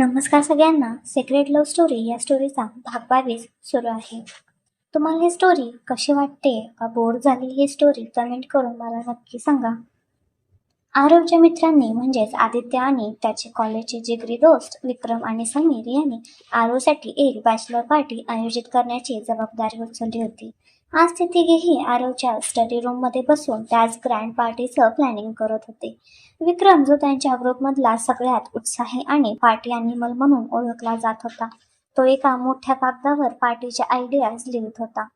नमस्कार सगळ्यांना. Secret love story या स्टोरीचा भाग बावीस सुरू आहे. तुम्हाला ही स्टोरी कशी वाटते? का बोर झाली ही स्टोरी कमेंट करून मला नक्की सांगा. आरवच्या मित्रांनी म्हणजेच आदित्य आणि त्याचे कॉलेजचे जिगरी दोस्त विक्रम आणि समीर यांनी आरवसाठी एक बॅचलर पार्टी आयोजित करण्याची जबाबदारी उचलली होती. आज ते तिघेही आरवच्या स्टडी रूममध्ये बसून त्याच ग्रँड पार्टीचं प्लॅनिंग करत होते. विक्रम जो त्यांच्या ग्रुपमधला सगळ्यात उत्साही आणि पार्टी अॅनिमल म्हणून ओळखला जात होता तो एका मोठ्या कागदावर पार्टीच्या आयडियाज लिहित होता.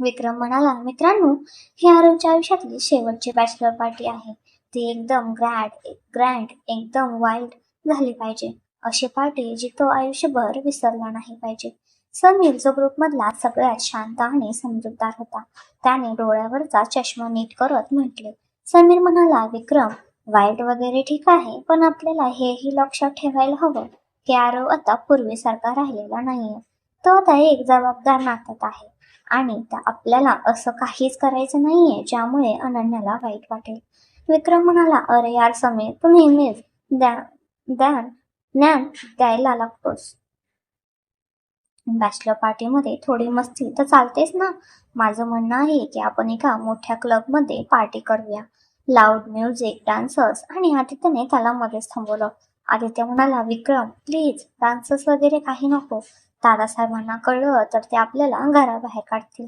विक्रम म्हणाला मित्रांनो ही आरवच्या आयुष्यातली शेवटची बॅचलर पार्टी आहे. ती एकदम ग्रँड ग्रँड एकदम वाईल्ड झाली पाहिजे. अशी पार्टी जी तो आयुष्यभर विसरला नाही पाहिजे. समीर जो ग्रुपमधला सगळ्यात शांत आणि समजूतदार होता. त्याने डोळ्यावरचा चष्मा नीट करत म्हटले समीर म्हणाला विक्रम वाईट वगैरे ठीक आहे पण आपल्याला हेही लक्षात ठेवायला हवं की आरव आता पूर्वीसारखा राहिलेला नाहीये. तो आता एक जबाबदार नात्यात आहे आणि त्या आपल्याला असं काहीच करायचं नाहीये ज्यामुळे अनन्याला वाईट वाटेल. विक्रम म्हणाला अरे यार समीर तू नेहमीच ज्ञान ज्ञान ज्ञान द्यायला लागतोस. बॅचलर पार्टीमध्ये थोडी मस्ती तर चालतेच ना? माझं म्हणणं आहे की आपण एका मोठ्या क्लबमध्ये पार्टी करूया. लाऊड म्युझिक डान्सर्स आणि आदित्यने त्याला मध्येच थांबवलं. आदित्य म्हणाला विक्रम प्लीज डान्सर्स वगैरे काही नको. दादासाहेबांना कळलं तर ते आपल्याला घराबाहेर काढतील.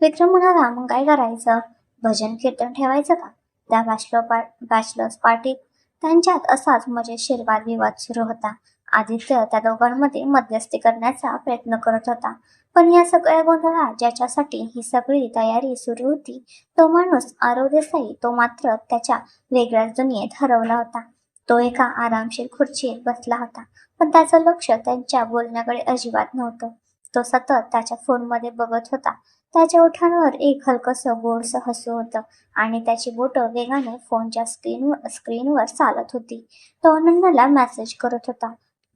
विक्रम म्हणाला मग काय करायचं? भजन कीर्तन ठेवायचं का? त्या बॅचलर पार्ट बॅचलर्स पार्टीत त्यांच्यात असाच मजेशीर वादविवाद सुरू होता. आदित्य त्या दोघांमध्ये मध्यस्थी करण्याचा प्रयत्न करत होता. पण या सगळ्या गोंधळात ज्याच्यासाठी ही सगळी तयारी सुरू होती तो माणूस आरव देसाई तो मात्र त्याच्या वेगळ्याच दुनियेत हरवला होता. तो एका आरामशीर खुर्चीत बसला होता पण त्याचं लक्ष त्यांच्या बोलण्याकडे अजिबात नव्हतं. तो सतत त्याच्या फोनमध्ये बघत होता. त्याच्या ओठांवर एक हलकस गोडसं हसू होतं आणि त्याची बोटं वेगाने फोनच्या स्क्रीनवर स्क्रीनवर चालत होती. तो अनन्याला मेसेज करत होता.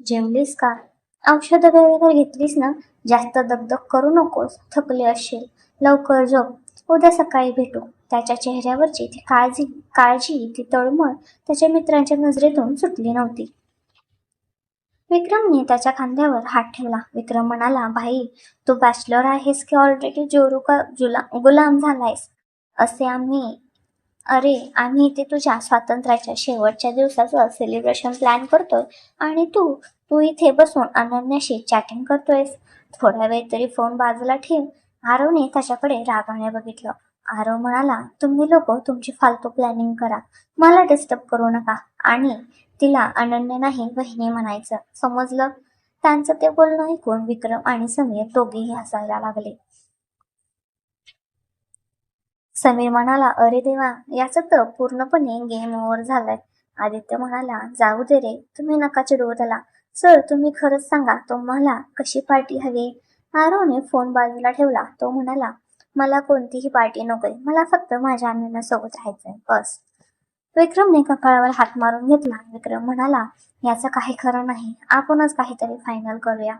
जेवलीस का? औषधं वगैरे घेतलीस ना? जास्त दगदग करू नकोस थकले असेल. लवकर झोप. उद्या सकाळी भेटू. त्याच्या चेहऱ्यावरची ती काळजी काळजी ती तळमळ त्याच्या मित्रांच्या नजरेतून सुटली नव्हती. विक्रमने त्याच्या खांद्यावर हात ठेवला. विक्रम म्हणाला भाई तू बॅचलर आहेस की ऑलरेडी जोरू का जुला गुलाम झालायस? असे आम्ही अरे आम्ही इथे तुझ्या स्वातंत्र्याच्या शेवटच्या दिवसाचं सेलिब्रेशन प्लॅन करतोय. आणि तू तू इथे बसून अनन्याशी चॅटिंग करतोयस. थोडा वेळ तरी फोन बाजूला ठेव. आरवने त्याच्याकडे रागाने बघितलं. आरव म्हणाला तुम्ही लोक तुमची फालतू प्लॅनिंग करा. मला डिस्टर्ब करू नका. आणि तिला अनन्य नाही बहिणी म्हणायचं. समजलं? त्यांचं ते बोलणं ऐकून विक्रम आणि समीर दोघेही हसायला लागले. समीर म्हणाला अरे देवा याचं तर पूर्णपणे गेम ओव्हर झालाय. आदित्य म्हणाला जाऊ दे रे तुम्ही नका चिडवू त्याला. सर तुम्ही खरंच सांगा तुम्हाला कशी पार्टी हवी? आरोने फोन बाजूला ठेवला. तो म्हणाला मला कोणतीही पार्टी नकोय. मला फक्त माझ्या अण्णांसोबत राहायचंय. बस. विक्रमने कपाळावर हात मारून घेतला. विक्रम म्हणाला याचं काही खरं नाही. आपणच काहीतरी फायनल करूया.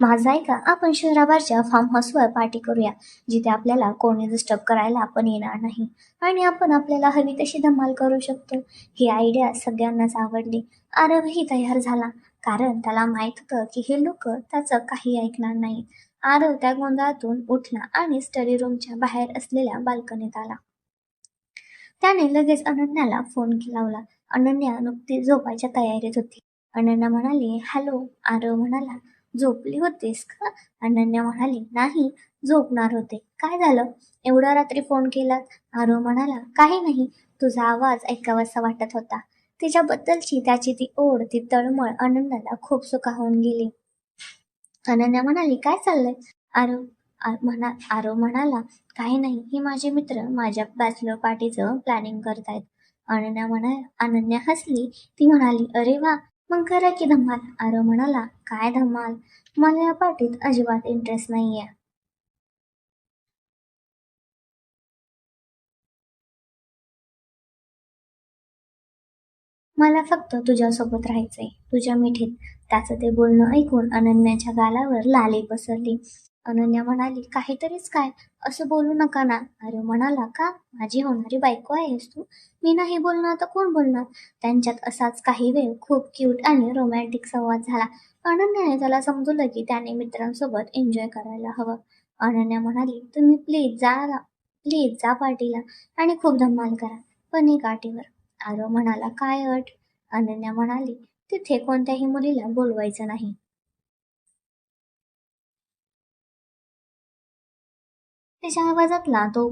माझा ऐका आपण शहराबाहेरच्या फार्म हाऊसवर पार्टी करूया जिथे आपल्याला कोणी डिस्टर्ब करायला पण येणार नाही. आणि आपण आपल्याला हवी तशी धमाल करू शकतो. ही आयडिया सगळ्यांनाच आवडली. आरवही तयार झाला कारण त्याला माहीत होतं की हे लोक त्याचं काही ऐकणार नाही आरव त्या गोंधळातून उठला आणि स्टडी रूमच्या बाहेर असलेल्या बाल्कनीत आला. त्याने लगेच अनन्याला फोन लावला. अनन्या नुकतीच झोपायच्या तयारीत होती. अनन्या म्हणाली हॅलो आरव म्हणाला झोपली होतीस का? अनन्या म्हणाली नाही झोपणार होते. काय झालं? एवढ्या रात्री फोन केलात? आरो म्हणाला काही नाही तुझा आवाज ऐकावासा वाटत होता. तिच्याबद्दलची त्याची ती ओढ ती तळमळ अनन्याला खूप सुखावून गेली. अनन्या म्हणाली काय चाललंय? आरो म्हणा आरो म्हणाला काही नाही हे माझे मित्र माझ्या बॅचलर पार्टीचं प्लॅनिंग करतायत. अनन्या म्हणा अनन्या हसली? ती म्हणाली अरे वा मग करा की धमाल? आरव म्हणाला काय धमाल? मला या पार्टीत अजिबात इंटरेस्ट नाहीये. मला फक्त तुझ्यासोबत राहायचंय तुझ्या मिठीत. त्याचं ते बोलणं ऐकून अनन्याच्या गालावर लाली पसरली. अनन्या म्हणाली काहीतरीच काय? असं बोलू नका ना. अरे म्हणाला का? माझी होणारी बायको आहेस तू? मी नाही बोलणार तर कोण बोलणार? त्यांच्यात असाच काही वेळ खूप क्यूट आणि रोमॅन्टिक संवाद झाला. अनन्याने त्याला समजवलं की त्याने मित्रांसोबत एन्जॉय करायला हवं. अनन्या म्हणाली तुम्ही प्लीज जा प्लीज जा पार्टीला आणि खूप धमाल करा पण एक आटीवर आरव म्हणाला काय अट? अनन्या म्हणाली तिथे कोणत्याही मुलीला बोलवायचं नाही. त्याच्या आवाजातला तो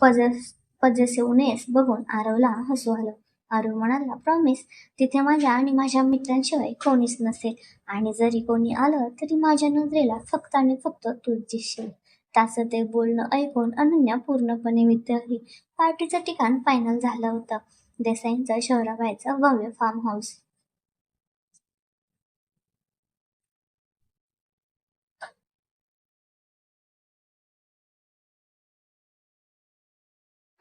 पजस पजेसिव्हनेस बघून आरवला हसू आलं. आरव म्हणाला प्रॉमिस तिथे माझ्या आणि माझ्या मित्रांशिवाय कोणीच नसेल. आणि जरी कोणी आलं तरी माझ्या नजरेला फक्त आणि फक्त तूच दिसशील त्याचं ते बोलणं ऐकून अनन्या पूर्णपणे वितळली पार्टीचं ठिकाण फायनल झालं होतं. देसाईंचा शहराबाहेरचा भव्य फार्म हाऊस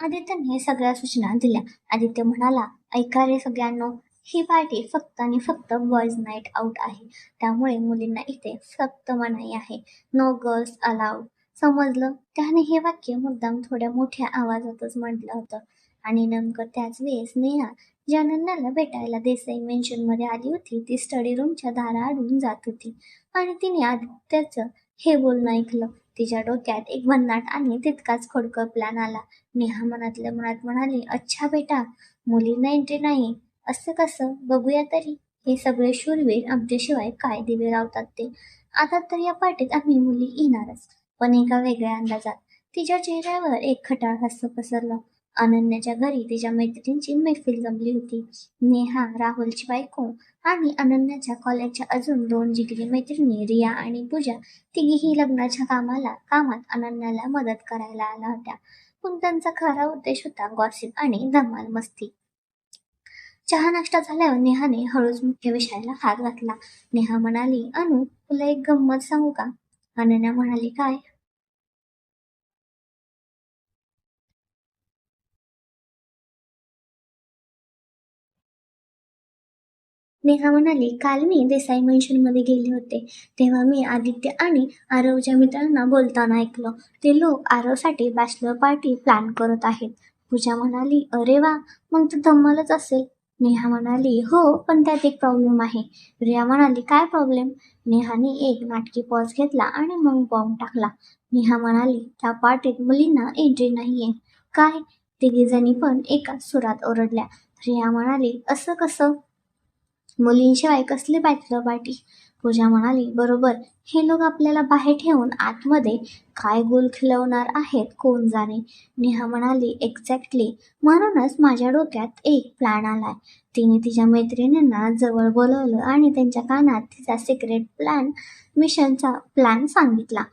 आदित्यने सगळ्या सूचना दिल्या. आदित्य म्हणाला ऐका रे सगळ्यांना ही पार्टी फक्त आणि फक्त बॉयज नाईट आउट आहे. त्यामुळे मुलींना इथे फक्त मनाई आहे. नो गर्ल्स अलाउड समजलं? त्याने हे वाक्य मुद्दाम थोड्या मोठ्या आवाजातच म्हटलं होतं. आणि नेमकं त्याच वेळेस नेहा ज्या नन्नाला भेटायला देसाई मेन्शनमध्ये आली होती. ती स्टडी रूमच्या दारा आडून जात होती. आणि तिने आदित्याचं हे बोलणं ऐकलं. तिच्या डोक्यात एक भन्नाट आणि तितकाच खोडकर प्लॅन आला. नेहा मनातल्या मनात म्हणाली अच्छा बेटा मुलींना एंट्री नाही. असं कसं? बघूया तरी. हे सगळे शूरवीर आमच्याशिवाय काय दिवे लावतात ते. आता तर या पार्टीत आम्ही मुली येणारच पण एका वेगळ्या अंदाजात. तिच्या चेहऱ्यावर एक खटाळ हास्य पसरलं. अनन्याच्या घरी तिच्या मैत्रिणींची मैफिल जमली होती. नेहा राहुलची बायको आणि अनन्याच्या कॉलेजच्या अजून दोन जिगरी मैत्रिणी रिया आणि पूजा तिघीही लग्नाच्या कामाला कामात अनन्याला मदत करायला आल्या होत्या. पण त्यांचा खरा उद्देश होता गॉसिप आणि धमाल मस्ती. चहा नाश्ता झाल्यावर नेहाने हळूच मुख्य विषयाला हात घातला. नेहा म्हणाली अनु तुला एक गंमत सांगू का? अनन्या म्हणाली काय? नेहा म्हणाली काल मी देसाई मेन्शनमध्ये गेले होते. तेव्हा मी आदित्य आणि आरवच्या मित्रांना बोलताना ऐकलं. ते लोक आरवसाठी बॅचलर पार्टी प्लॅन करत आहेत. पूजा म्हणाली अरे वा मग तर धम्मलच असेल. नेहा म्हणाली हो पण त्यात एक प्रॉब्लेम आहे. रिया म्हणाली काय प्रॉब्लेम नेहाने एक नाटकी पॉज घेतला आणि मग बॉम्ब टाकला. नेहा म्हणाली त्या पार्टीत मुलींना एंट्री नाहीये. काय? तिघीजणी पण एका सुरात ओरडल्या. रिया म्हणाली असं कसं? मुलींशिवाय कसली बॅचलर पार्टी पूजा म्हणाली बरोबर. हे लोक आपल्याला बाहेर ठेवून आतमध्ये काय गोल खिलवणार आहेत कोण जाणे? नेहा म्हणाली एक्झॅक्टली म्हणूनच माझ्या डोक्यात एक प्लॅन आलाय. तिने तिच्या मैत्रिणींना जवळ बोलवलं आणि त्यांच्या कानात तिचा सिक्रेट प्लॅन मिशनचा प्लॅन सांगितला.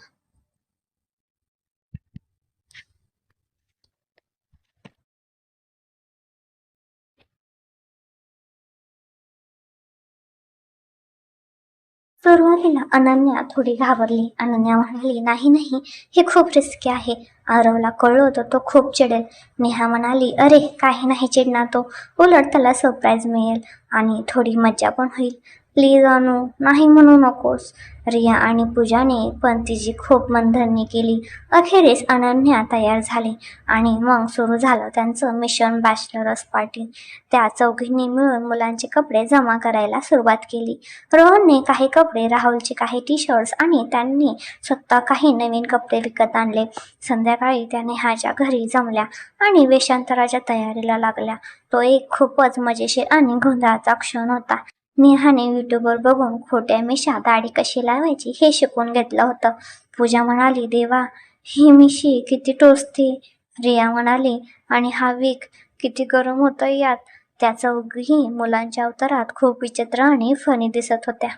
सुरुवातीला अनन्या थोडी घाबरली. अनन्या म्हणाली नाही नाही हे खूप रिस्की आहे. आरवला कळलं होतं तो खूप चिडेल. नेहा म्हणाली अरे काही नाही चिडणार तो. उलट त्याला सरप्राईज मिळेल आणि थोडी मज्जा पण होईल. प्लीज अनु नाही म्हणू नकोस. रिया आणि पूजाने पण तिची खूप मनधरणी केली. अखेरीस अनन्या तयार झाली आणि मग सुरू झालं त्यांचं मिशन बॅचलरस पार्टी. त्या चौघींनी मिळून मुलांचे कपडे जमा करायला सुरुवात केली. रोहनने काही कपडे राहुलचे काही टी शर्ट्स आणि त्यांनी स्वतः काही नवीन कपडे विकत आणले. संध्याकाळी त्या नेहाच्या घरी जमल्या आणि वेषांतराच्या तयारीला लागल्या. तो एक खूपच मजेशीर आणि गोंधळाचा क्षण होता. नेहाने युट्यूबवर बघून खोट्या मिशा दाढी कशी लावायची हे शिकून घेतलं होतं. पूजा म्हणाली देवा ही मिशी किती टोचते. रिया म्हणाली आणि हा वीक किती गरम होतं यात. त्या चौघी मुलांच्या अवतारात खूप विचित्र आणि फनी दिसत होत्या.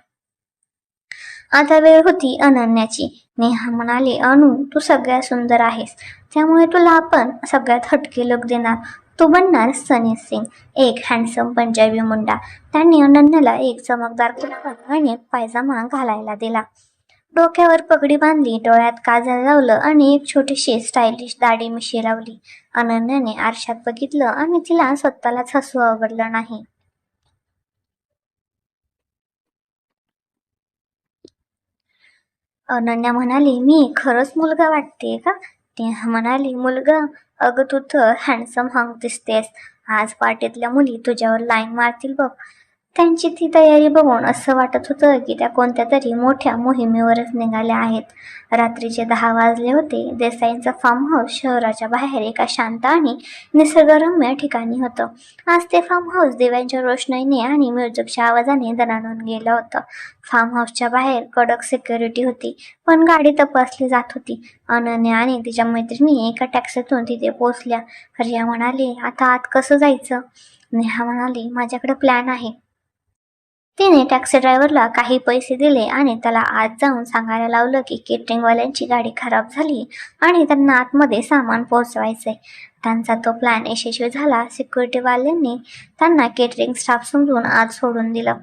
आता वेळ होती अनन्याची. नेहा म्हणाली अनु तू सगळ्यात सुंदर आहेस. त्यामुळे तुला आपण सगळ्यात हटके लुक देणार. तू बनणार सनी सिंग एक हँडसम पंजाबी मुंडा. त्यांनी अनन्याला एक चमकदार कुर्ता आणि पायजामा घालायला दिला. डोक्यावर पगडी बांधली डोळ्यात काजळ लावलं आणि एक छोटीशी स्टायलिश दाढी मिशी लावली. अनन्याने आरशात बघितलं आणि तिला स्वतःलाच हसू आवडलं नाही. अनन्या म्हणाली मी खरंच मुलगा वाटते का? ती म्हणाली मुलगा अगं तू तर हँडसम हंग दिसतेस आज पार्टीतल्या मुली तुझ्यावर लाईन मारतील बघ. त्यांची ती तयारी बघून असं वाटत होतं की त्या कोणत्या तरी मोठ्या मोहिमेवरच निघाल्या आहेत. रात्रीचे दहा वाजले होते. देसाईंचा फार्म हाऊस शहराच्या बाहेर एका शांत आणि निसर्गरम्य ठिकाणी होतं. आज ते फार्म हाऊस दिव्यांच्या रोषणाईने आणि म्युझिकच्या आवाजाने दणानून गेलं होतं. फार्म हाऊसच्या बाहेर कडक सिक्युरिटी होती पण गाडी तपासली जात होती. अनन्या आणि तिच्या मैत्रिणी एका टॅक्सीतून तिथे पोहोचल्या. रिया म्हणाली आता आत कसं जायचं? नेहा म्हणाली माझ्याकडे प्लॅन आहे. तिने टॅक्सी ड्रायव्हरला काही पैसे दिले आणि त्याला आत जाऊन सांगायला लावलं की केटरिंगवाल्यांची गाडी खराब झाली आणि त्यांना आतमध्ये सामान पोहोचवायचंय. त्यांचा तो प्लॅन यशस्वी झाला. सिक्युरिटीवाल्यांनी त्यांना केटरिंग स्टाफ समजून आत सोडून दिलं.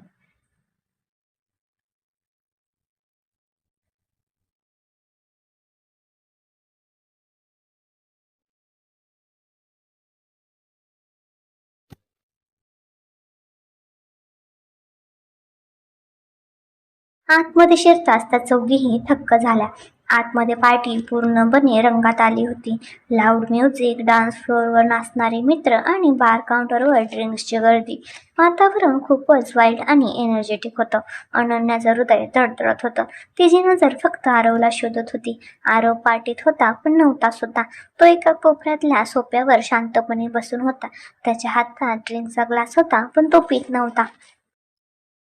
आतमध्ये शिरताच त्या चौघीही थक्क झाल्या. आतमध्ये पार्टी पूर्णपणे रंगात आली होती. लाऊड म्युझिक डान्स फ्लोअरवर नाचणारे मित्र आणि बार काउंटरवर ड्रिंक्सची गर्दी. वातावरण खूपच वाईट आणि एनर्जेटिक होतं. अनन्याचं हृदय तडतडत होतं. तिची नजर फक्त आरवला शोधत होती. आरव पार्टीत होता पण नव्हता सुद्धा. तो एका कोपऱ्यातल्या सोप्यावर शांतपणे बसून होता. त्याच्या हातात ड्रिंकचा ग्लास होता पण तो पीत नव्हता.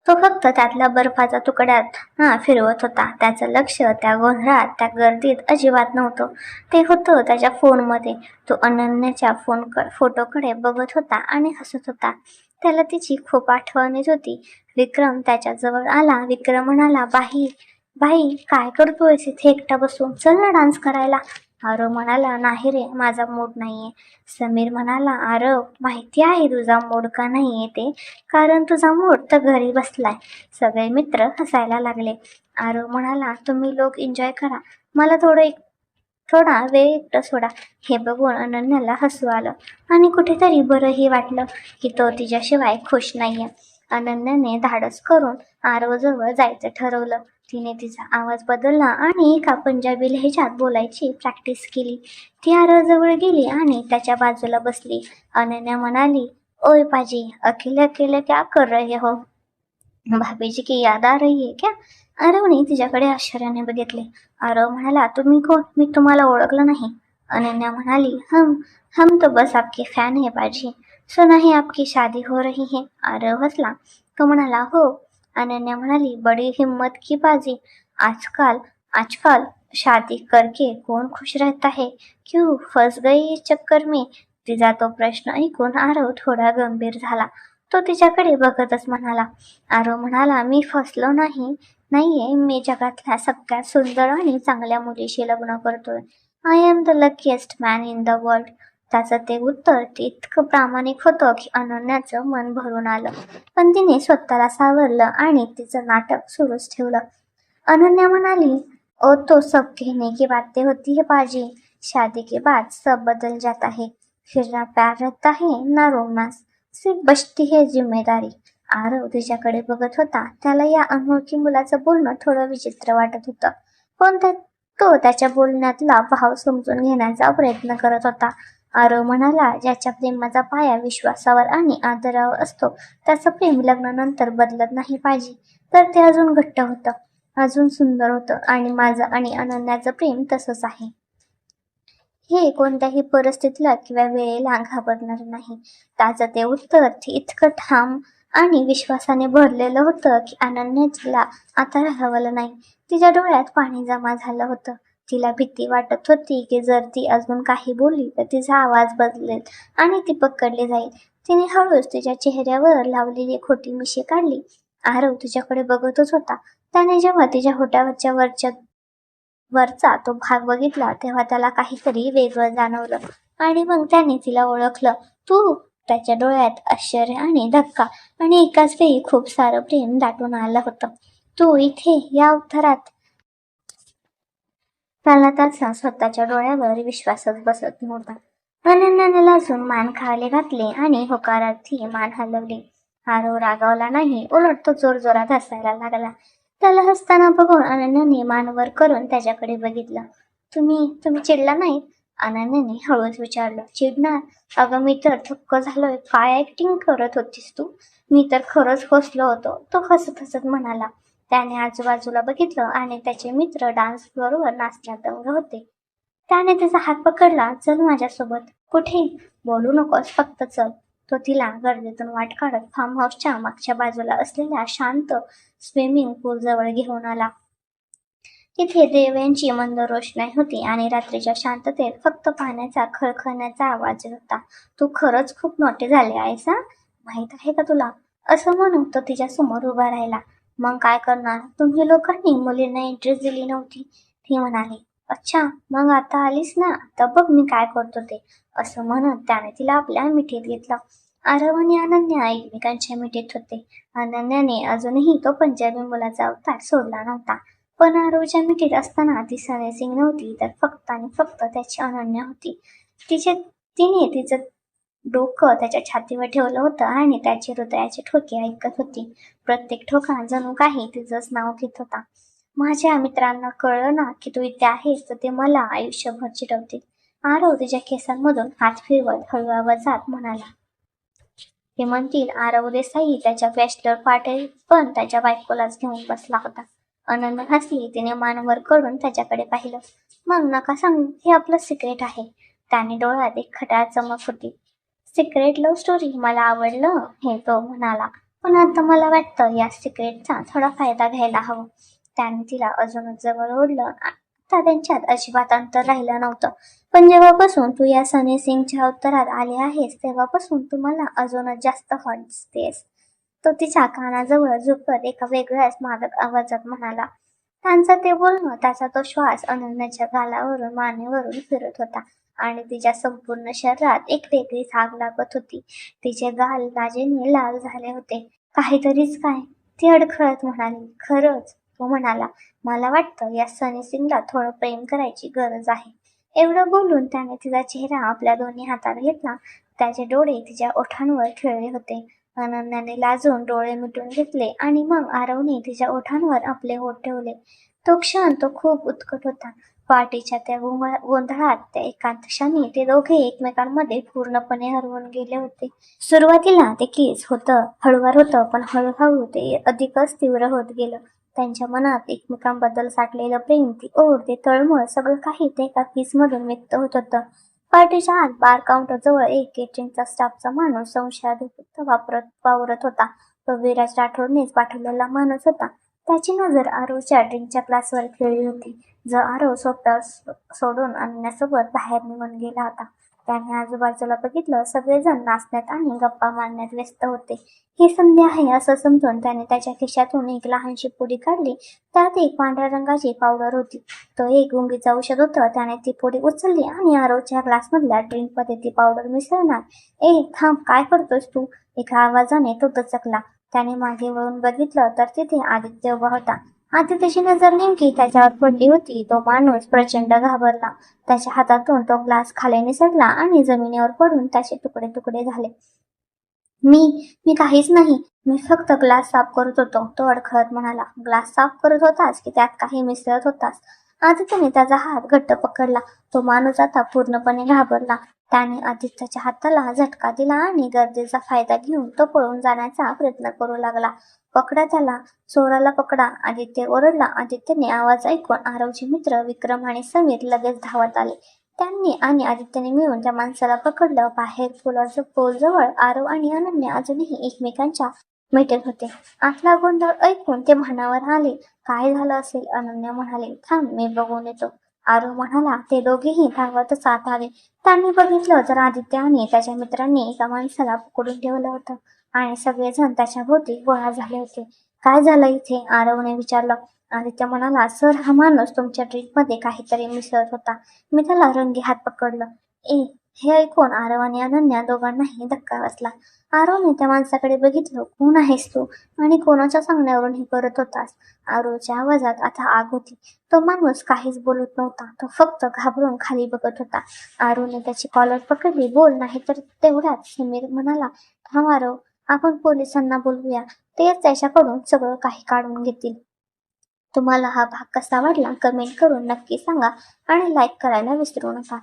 तो फक्त त्यातल्या बर्फाच्या तुकड्यात हा फिरवत होता. त्याचं लक्ष त्या गोंधळात त्या गर्दीत अजिबात नव्हतं. ते होतं त्याच्या फोनमध्ये. तो अनन्याच्या फोन फोटोकडे बघत होता आणि हसत होता. त्याला तिची खूप आठवण येत होती. विक्रम त्याच्याजवळ आला. विक्रम म्हणाला बाई बाई काय करतोयस इथे एकटा बसून? चल ना डान्स करायला. आरव म्हणाला नाही रे माझा मूड नाहीये. समीर म्हणाला आरव माहिती आहे तुझा मूड का नाही ते? कारण तुझा मूड तर घरी बसलाय. सगळे मित्र हसायला लागले. आरव म्हणाला तुम्ही लोक एन्जॉय करा. मला थोडं एक थोडा वेळ एकटं सोडा. हे बघून अनन्याला हसू आलं. आणि कुठेतरी बरंही वाटलं की तो तिच्याशिवाय खुश नाहीये. अनन्याने धाडस करून आरवजवळ जायचं ठरवलं. तिने तिचा आवाज बदलला आणि एका पंजाबी लहेजात बोलायची प्रॅक्टिस केली. ती आरवजवळ गेली आणि त्याच्या बाजूला बसली. अनन्या म्हणाली ओय पाजी अकेले अकेले क्या कर रहे हो? भाभीजी की याद आ रही है क्या? आरवने तिच्याकडे आश्चर्याने बघितले. आरव म्हणाला तुम्ही कोण? मी तुम्हाला ओळखलं नाही. अनन्या म्हणाली हम हम तो बस आपके फॅन है पाजी. सुना नाही आपकी शादी हो रही है. आरव हसला. तो म्हणाला हो अनन्या म्हणाली बड़ी हिम्मत की बाजी? आजकाल आजकाल शादी करके कौन खुश रहता है? क्यों फस गई चक्कर में? तिचा तो प्रश्न ऐकून आरव थोडा गंभीर झाला. तो तिच्याकडे बघतच म्हणाला आरव म्हणाला मी फसलो नाही. नाहीये मी जगातल्या सगळ्यात सुंदर आणि चांगल्या मुलीशी लग्न करतोय. I am the luckiest man in the world त्याचं ते उत्तर इतकं प्रामाणिक होतं की अनन्याचं मन भरून आलं. पण तिने स्वतःला सावरलं आणि तिचं नाटक सुरूच ठेवलं. अनन्या म्हणाली ओ तो सब कहने की बातें होती है बाजी शादी के बाद सब बदल जाता है फिर ना प्यार रहता है ना रोमांस. सिर्फ बसती है जिम्मेदारी. आरव तिच्याकडे बघत होता. त्याला या अनोळखी मुलाचं बोलणं थोडं विचित्र वाटत होतं. पण तो त्याच्या बोलण्यातला भाव समजून घेण्याचा प्रयत्न करत होता. आरव म्हणाला ज्याच्या प्रेमाचा पाया विश्वासावर आणि आदरावर असतो त्याचं प्रेम लग्नानंतर बदलत नाही पाहिजे. तर ते अजून घट्ट होतं अजून सुंदर होतं आणि माझं आणि अनन्याचं प्रेम तसंच आहे. हे कोणत्याही परिस्थितीला किंवा वेळेला घाबरणार नाही. त्याचं ते उत्तर ते इतकं ठाम आणि विश्वासाने भरलेलं होतं की अनन्याला आता राहावलं नाही. तिच्या डोळ्यात पाणी जमा झालं होतं. तिला भीती वाटत होती की जर ती अजून काही बोलली तर तिचा आवाज बदलेल आणि ती पकडली जाईल. तिने हळूच तिच्या चेहऱ्यावर लावलेली खोटी मिशी काढली. आरव तिच्याकडे बघतच होता. त्याने जेव्हा तिच्या होट्यावरच्या वरच्या वरचा तो भाग बघितला तेव्हा त्याला काहीतरी वेगळं जाणवलं आणि मग त्याने तिला ओळखलं. तू त्याच्या डोळ्यात आश्चर्य आणि धक्का आणि एकाच वेळी खूप सारं प्रेम दाटून आलं होतं. तू इथे या उत्तरात त्याला त्याचा स्वतःच्या डोळ्यावर विश्वासच बसत नव्हता. अनन्याने लाजून मान खाले घातले आणि होकारार्थी मान हलवली. आरव रागावला नाही उलट तो जोरजोरात हसायला लागला. त्याला हसताना बघून अनन्याने मानवर करून त्याच्याकडे बघितलं. तुम्ही तुम्ही चिडला नाहीत अनन्याने हळूच विचारलं. चिडणार? अगं मी तर थक्क झालोय. काय ऍक्टिंग करत होतीस तू? मी तर खरंच फसलो होतो. तो हसत हसत म्हणाला. त्याने आजूबाजूला बघितलं आणि त्याचे मित्र डान्स फ्लोअरवर नाचण्यात दंग होते. त्याने तिचा हात पकडला चल माझ्यासोबत. कुठे? बोलू नकोस फक्त चल. तो तिला गर्दीतून वाट काढत फार्म हाऊसच्या मागच्या बाजूला असलेल्या शांत स्विमिंग पूल जवळ घेऊन आला. तिथे देव्यांची मंद रोषणाई होती आणि रात्रीच्या शांततेत फक्त पाण्याचा खळखळण्याचा आवाज होता. तू खरंच खूप मोठे झाले आहेस माहीत आहे का तुला? असं म्हणून तो तिच्या समोर उभा राहिला. मग काय करणार? तुम्ही लोकांनी मुलींना इंटरेस्ट दिली नव्हती. ती म्हणाली अच्छा मग आता आलीस ना? तर बघ मी काय करतो ते. असं म्हणत त्याने तिला आपल्या मिठीत घेतलं. आरव आणि अनन्या एकमेकांच्या मिठीत होते. अनन्याने अजूनही तो पंजाबी मुलाचा अवतार सोडला नव्हता. पण आरवच्या मिठीत असताना ती सने सिंग नव्हती तर फक्त आणि फक्त त्याची अनन्या होती. तिचे तिने तिचं डोकं त्याच्या छातीवर ठेवलं होतं आणि त्याचे हृदयाचे ठोके ऐकत होती. प्रत्येक ठोका जणू काही तिचंच नाव घेत होता. माझ्या मित्रांना कळलं ना की तू इथे आहेस तर ते मला आयुष्यभर चिडवतील आरव तिच्या केसांमधून हात फिरवत हळू आवाजात म्हणाला. हे म्हणतील आरव देसाई त्याच्या बॅचलर पार्टी पण त्याच्या बायकोलाच घेऊन बसला होता. अनन्य हसली तिने मानवर करून त्याच्याकडे पाहिलं. मग नका सांग हे आपलं सिक्रेट आहे. त्याने डोळ्यात एक खटाळ चमक होती. सिक्रेट लव्ह स्टोरी मला आवडलं हे तो म्हणाला. पण आता मला वाटतं या सिक्रेटचा थोडा फायदा घ्यायला हवा. त्याने तिला अजूनच जवळ ओढलं. आता त्यांच्यात अजिबात अंतर राहिलं नव्हतं. पण जेव्हापासून तू या सनी सिंगच्या उत्तरात आले आहेस तेव्हापासून तू मला अजूनच जास्त हॉट दिसतेस. तो तिच्या कानाजवळ झुकत एका वेगळ्याच मादक आवाजात म्हणाला. त्यांचा ते बोलणं त्याचा तो श्वास अनन्याच्या गालावरून मानेवरून फिरत होता. आणि तिच्या संपूर्ण शरीरात एक वेगळी आग लागत होती. तिचे गाल लाजेने लाल झाले होते. काहीतरीच काय? ती अडखळत म्हणाली खरंच. तो म्हणाला मला वाटतं या सनी सिंगला थोडं प्रेम करायची गरज आहे. एवढं बोलून त्याने तिचा चेहरा आपल्या दोन्ही हातात घेतला. त्याचे डोळे तिच्या ओठांवर खेळले होते. अनन्याने लाजून डोळे मिटून घेतले आणि मग आरवने तिच्या ओठांवर आपले ओठ ठेवले. तो क्षण तो खूप उत्कट होता. पार्टीच्या त्या गोंधळात त्या एकांत क्षणी ते दोघे एकमेकांमध्ये पूर्णपणे हरवून गेले होते. सुरुवातीला ते केस होतं हळूवार होतं पण हळूहळू ते अधिकच तीव्र होत गेलं. त्यांच्या मनात एकमेकांबद्दल साठलेलं प्रेम ती ओढ ते तळमळ सगळं काही ते एका किसमधून व्यक्त होत होतं. पार्टीच्या आत बार काउंटर जवळ एक केटरिंगचा स्टाफचा माणूस संशयायुक्त वापरत वावरत होता. तो विराज राठोडनेच पाठवलेला माणूस होता. त्याची नजर आरोच्या ड्रिंकच्या क्लासवर खेळली होती. जो आरो स्वतः सोडून आणण्यासोबत बाहेर निघून गेला होता. त्याने आजूबाजूला बघितलं सगळेजण नाचण्यात आणि गप्पा मारण्यात व्यस्त होते. ही संधी आहे असं समजून त्याने त्याच्या खिशातून एक लहानशी पुडी काढली. त्यात एक पांढऱ्या रंगाची पावडर होती. तो एक गुंगीचं औषध होतं. त्याने ती पुडी उचलली आणि आरोच्या ग्लासमधल्या ड्रिंकमध्ये ती पावडर मिसळणार. ए थांब काय करतोस तू? एका आवाजाने तो दचकला. त्याने मागे वळून बघितलं तर तिथे आदित्य उभा होता. आदित्यची नजर नेमकी त्याच्यावर पडली होती. तो माणूस प्रचंड घाबरला. त्याच्या हातातून तो ग्लास खाली निसटला आणि जमिनीवर पडून त्याचे तुकडे तुकडे झाले. मी मी काहीच नाही. मी फक्त ग्लास साफ करत होतो तो अडखळत म्हणाला. ग्लास साफ करत होतास की त्यात काही मिसळत होतास? आदित्यने त्याचा हात घट्ट पकडला. तो माणूस आता पूर्णपणे घाबरला. त्याने आदित्यच्या हाताला झटका दिला आणि गर्दीचा फायदा घेऊन तो पळून जाण्याचा प्रयत्न करू लागला. पकडा त्याला चोराला पकडा. आदित्य ओरडला. आदित्यने आवाज ऐकून आरवचे मित्र विक्रम आणि समीर लगेच धावत आले. त्यांनी आणि आदित्यने मिळून त्या माणसाला पकडलं. बाहेर पुलाचं पोल जवळ आरव आणि अनन्या अजूनही एकमेकांच्या मिठीत होते. आतला गोंधळ ऐकून ते म्हणावर आले. काय झालं असेल? अनन्या म्हणाले. थांब मी बघून येतो. आरव म्हणाला ते दोघेही धावतच आत आले त्यांनी बघितलं तर आदित्य आणि त्याच्या मित्रांनी एका माणसाला पकडून ठेवलं होतं आणि सगळेजण त्याच्या भोवती गोळा झाले होते. काय झालं इथे? आरवने विचारलं. आदित्य म्हणाला सर हा माणूस तुमच्या ड्रिंकमध्ये काहीतरी मिसळत होता. मी त्याला रंगी हात पकडलं. ए हे ऐकून आरव आणि अनन्या दोघांनाही धक्का बसला. आरवने त्या माणसाकडे बघितलं कोण आहेस तू? आणि कोणाच्या सांगण्यावरून हे करत होतास? आरवच्या आवाजात आता आग होती. तो माणूस काहीच बोलत नव्हता. तो फक्त घाबरून खाली बघत होता. आरवने त्याची कॉलर पकडली. बोल नाही तर तेवढ्यात समीर म्हणाला. थांब आरव आपण पोलिसांना बोलवूया तेच त्याच्याकडून सगळं काही काढून घेतील. तुम्हाला हा भाग कसा वाटला कमेंट करून नक्की सांगा आणि लाईक करायला विसरू नका.